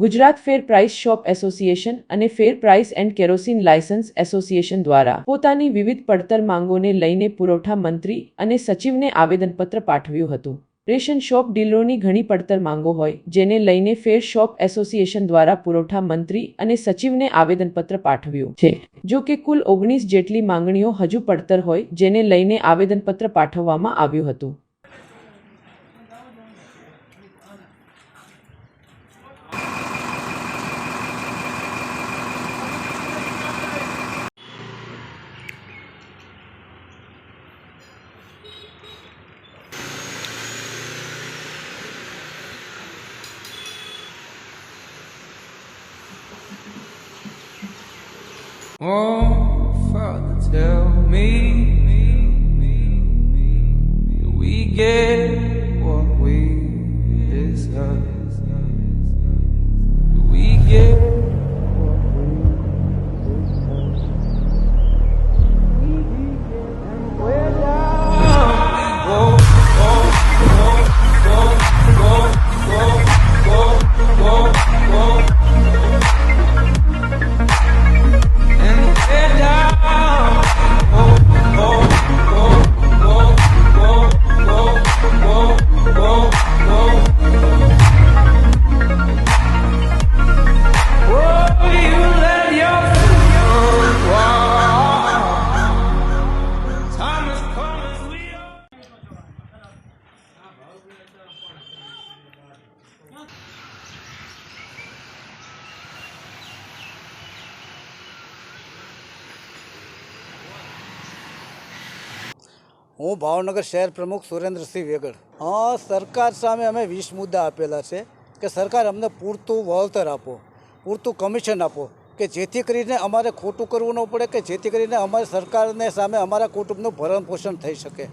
Gujarat fair price shop association અને fair price and kerosene licence association દ્વારા પોતાની વિવિધ પડતર માંગોને લઈને પુરવઠા મંત્રી અને સચિવને આવેદનપત્ર પાઠવ્યું હતું. રેશન શોપ ડીલરોની ઘણી પડતર માંગો હોય, જેને લઈને ફેર શોપ એસોસિએશન દ્વારા પુરવઠા મંત્રી અને સચિવને આવેદનપત્ર પાઠવ્યું છે. જો કે કુલ ઓગણીસ જેટલી માંગણીઓ હજુ પડતર હોય, જેને લઈને આવેદનપત્ર પાઠવવામાં આવ્યું હતું. Oh, Father, tell me, do we get what we deserve? Do we get whoa, whoa. હું ભાવનગર શહેર પ્રમુખ સુરેન્દ્રસિંહ વેગડ. હા, સરકાર સામે અમે વીસ મુદ્દા આપેલા છે કે સરકાર અમને પૂરતું વળતર આપો, પૂરતું કમિશન આપો કે જેથી કરીને અમારે ખોટું કરવું ન પડે કે જેથી કરીને અમારે સરકારને સામે અમારા કુટુંબનું ભરણ પોષણ થઈ શકે.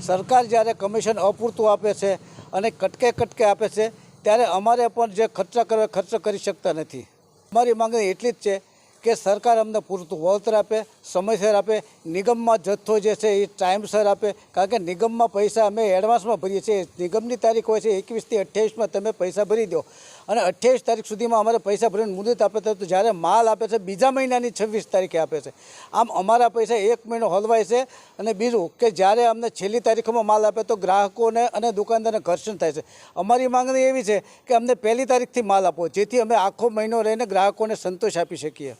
સરકાર જ્યારે કમિશન અપૂરતું આપે છે અને કટકે કટકે આપે છે, ત્યારે અમારે પણ જે ખર્ચા કરવા ખર્ચ કરી શકતા નથી. અમારી માંગણી એટલી જ છે કે સરકાર અમને પૂરતું વળતર આપે સમયસર આપે, નિગમમાં જથ્થો જે છે એ ટાઈમસર આપે. કારણ કે નિગમમાં પૈસા અમે એડવાન્સમાં ભરીએ છીએ. નિગમની તારીખ હોય છે એકવીસથી અઠ્યાવીસમાં તમે પૈસા ભરી દો. અને અઠ્યાવીસ તારીખ સુધીમાં અમારે પૈસા ભરીને મુદત આપે તો જ્યારે માલ આપે છે, બીજા મહિનાની છવ્વીસ તારીખે આપે છે. આમ અમારા પૈસા એક મહિનો હલવાય છે. અને બીજું કે જ્યારે અમને છેલ્લી તારીખમાં માલ આપે તો ગ્રાહકોને અને દુકાનદારને ઘર્ષણ થાય છે. અમારી માંગણી એવી છે કે અમને પહેલી તારીખથી માલ આપો, જેથી અમે આખો મહિનો રહીને ગ્રાહકોને સંતોષ આપી શકીએ.